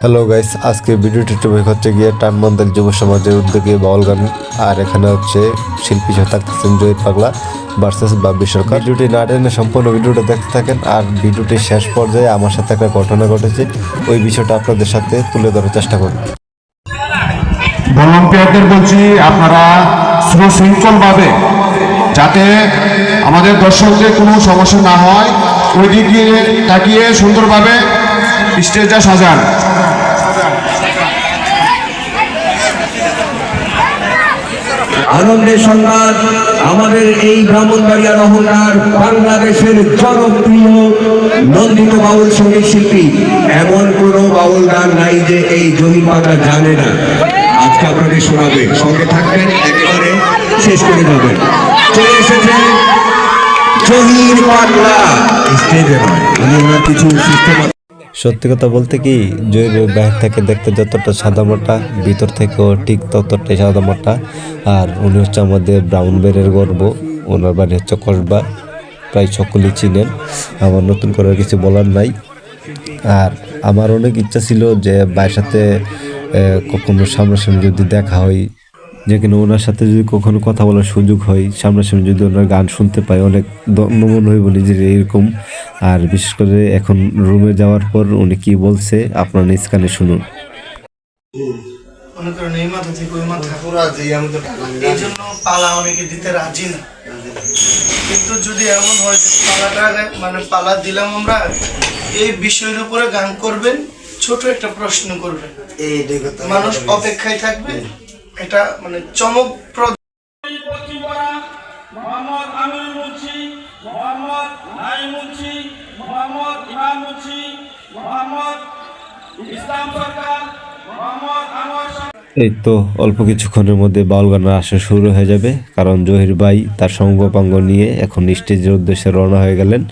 Hello guys আজকে ভিডিওটি topic হচ্ছে গিয়ে টানমন্দাল যুব সমাজের উদ্যোগে বাউল গান। আর এখানে হচ্ছে শিল্পী সহ থাকতেছেন জয়ীর পাগলা ভার্সেস বাব্বি সরকার। ভিডিওটি না টেনে সম্পূর্ণ ভিডিওটা দেখতে থাকেন। আর ভিডিওটি শেষ পর্যায়ে আমার সাথে একটা ঘটনা ঘটেছে। ওই বিষয়টা আপনাদের সাথে তুলে ধরার চেষ্টা করব। ভলান্টিয়ারদের বলছি আপনারা সুশৃঙ্খল ভাবে যাতে আমাদের দর্শকদের কোনো সমস্যা না হয় ওই দিক দিয়ে তাকিয়ে সুন্দরভাবে স্টেজটা সাজান। আনন্দের সংবাদ, আমাদের এই ব্রাহ্মণবাড়িয়া রহনার বাংলাদেশের জনপ্রিয় নন্দিত বাউল সংগীত শিল্পী। এমন কোন বাউল গান নাই যে এই জহির পাতা জানে না। আজকে আপনাদের শোনাবে। সঙ্গে থাকবেন, একেবারে শেষ করে যাবেন। চলে এসেছে জহির পাগলা স্টেজে নয়। উনি ওনার কিছু সিস্টেম সত্যি কথা বলতে কি জয়ীর বাইরে থেকে দেখতে যতটা সাদা মোটা, ভিতর থেকেও ঠিক ততটাই সাদা মোটা। আর উনি হচ্ছে আমাদের ব্রাউন বেরের গর্ব, ওনার বাড়ি হচ্ছে কসবা, প্রায় সকলেই চিনেন। আমার নতুন করে কিছু বলার নাই। আর আমার অনেক ইচ্ছা ছিল যে ভাইয়ের সাথে কখনো সামনাসামনি যদি দেখা হয় যে কিনা ওনার সাথে যদি কখনো কথা বলার সুযোগ হয় সামনাসামনি যদি ওনার গান শুনতে পাই অনেক দণ্ডমন হইব যে এরকম। আর বিশেষ করে এখন রুমে যাওয়ার পর উনি কি বলছে আপনার নিজ কানে শুনুন। মনে করেন এই মাথা থেকে ওই মাথা। এই জন্য পালা অনেকে দিতে রাজি না। কিন্তু যদি এমন হয় যে পালাটা মানে পালা দিলাম আমরা এই বিষয়ের উপরে গান করবেন ছোট একটা প্রশ্ন করবেন। মানুষ অপেক্ষায় থাকবে। এটা মানে চমকপ্রদ। মোহাম্মদ আমির মুন্সি মোহাম্মদ নাইম মুন্সি মোহাম্মদ ইমাম মুন্সি মোহাম্মদ ইসলাম সরকার মোহাম্মদ আনোয়ার এই তো অল্প কিছুক্ষণের মধ্যে বাউল গানের আসর শুরু হয়ে যাবে কারণ জহির ভাই তার সঙ্গপাঙ্গ নিয়ে এখন স্টেজের উদ্দেশ্যে রওনা হয়ে গেলেন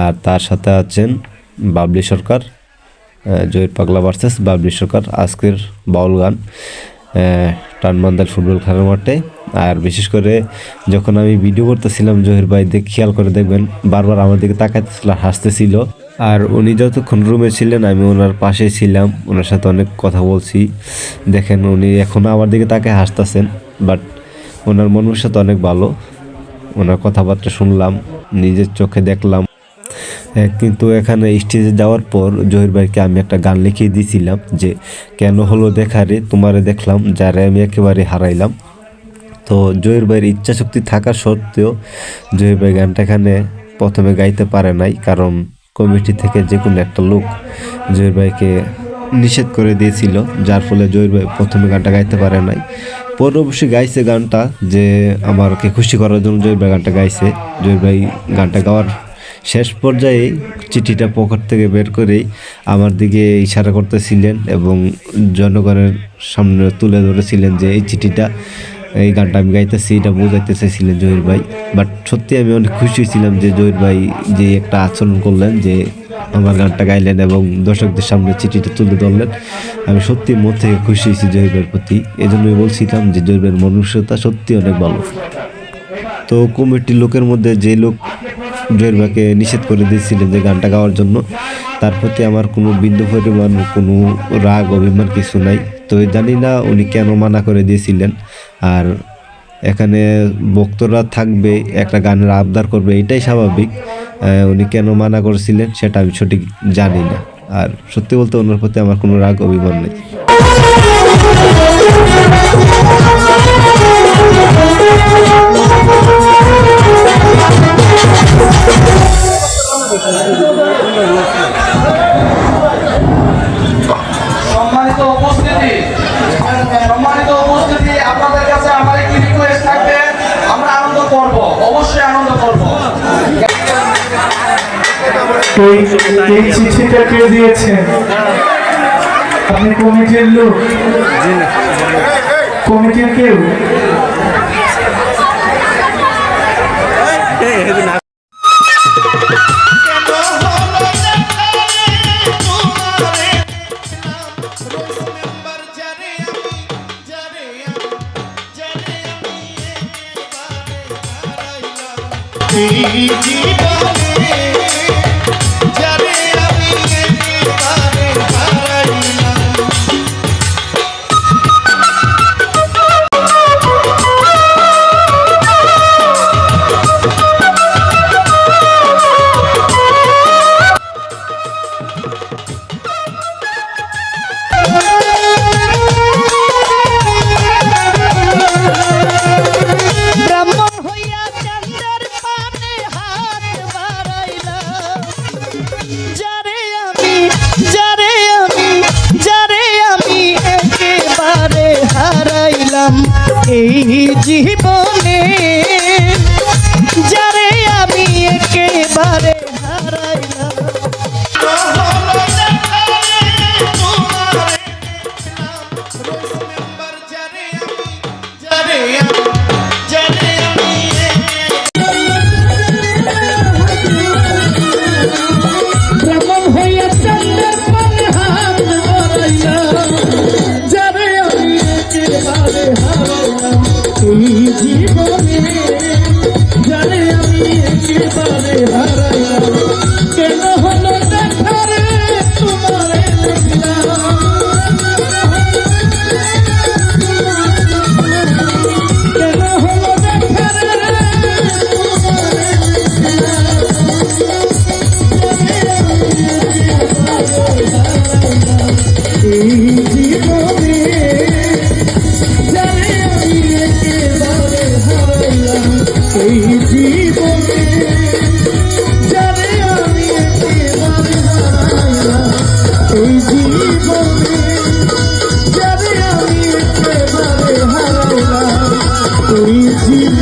আর তার সাথে আছেন বাবলি সরকার জহির পাগলা ভার্সেস বাবলি সরকার আজকের বাউল গান। আহ, টানমান্দাল ফুটবল খেলার মাঠে। আর বিশেষ করে যখন আমি ভিডিও করতেছিলাম জহির ভাই খেয়াল করে দেখবেন বারবার আমার দিকে তাকাইতেছিল আর হাসতেছিল। আর উনি যতক্ষণ রুমে ছিলেন আমি ওনার পাশে ছিলাম ওনার সাথে অনেক কথা বলছি। দেখেন উনি এখন আমার দিকে তাকে হাসতেছেন বাট ওনার মনের সাথে অনেক ভালো। ওনার কথাবার্তা শুনলাম নিজের চোখে দেখলাম কিন্তু এখানে স্টেজে যাওয়ার পর জহির ভাইকে আমি একটা গান লিখিয়ে দিয়েছিলাম যে, কেন হলো দেখারে? তোমারে দেখলাম, যারে আমি একেবারে হারাইলাম। তো জহির ভাইয়ের ইচ্ছা শক্তি থাকা সত্ত্বেও জহির ভাই গানটা এখানে প্রথমে গাইতে পারে নাই, কারণ কমিটি থেকে যে কোনো একটা লোক জহির ভাইকে নিষেধ করে দিয়েছিল, যার ফলে জহির ভাই প্রথমে গানটা গাইতে পারে নাই। পরে অবশ্যই গাইছে গানটা যে আমাকে খুশি করার জন্য জহির ভাই গানটা গাইছে। জহির ভাই গানটা গাওয়ার শেষ পর্যায়ে চিঠিটা পকেট থেকে বের করেই আমার দিকে ইশারা করতেছিলেন এবং জনগণের সামনে তুলে ধরেছিলেন যে এই চিঠিটা, এই গানটা আমি গাইতেছি, এটা বোঝাইতে চাইছিলেন জহির ভাই। বাট সত্যি আমি অনেক খুশি ছিলাম যে জহির ভাই যে একটা আচরণ করলেন, যে আমার গানটা গাইলেন এবং দর্শকদের সামনে চিঠিটা তুলে ধরলেন। আমি সত্যি মন থেকে খুশি হয়েছি জহির ভাইয়ের প্রতি। এই জন্যই বলছিলাম যে জহির ভাইয়ের মনুষ্যতা সত্যি অনেক ভালো। তো কমিটির লোকের মধ্যে যে লোক জয়ের ভাইকে নিষেধ করে দিয়েছিলেন যে গানটা গাওয়ার জন্য। তার প্রতি আমার কোনো বিন্দু পরিমাণ কোনো রাগ, অভিমান কিছু নাই। তো জানি না উনি কেন মানা করে দিয়েছিলেন। আর এখানে বক্তরা থাকবে, একটা গানের আবদার করবে, এটাই স্বাভাবিক। উনি কেন মানা করেছিলেন সেটা আমি সঠিক জানি না। আর সত্যি বলতে ওনার প্রতি আমার কোনো রাগ, অভিমান নেই। এই এই চিঠিটা কে দিয়েছেন? আপনি কমিটির লোক। কমিটির কেউ? জীবনে এই জীবনে এই জীবনে জানে আমি এই জীবনে জানে আমি হারাইলাম এই জীবনে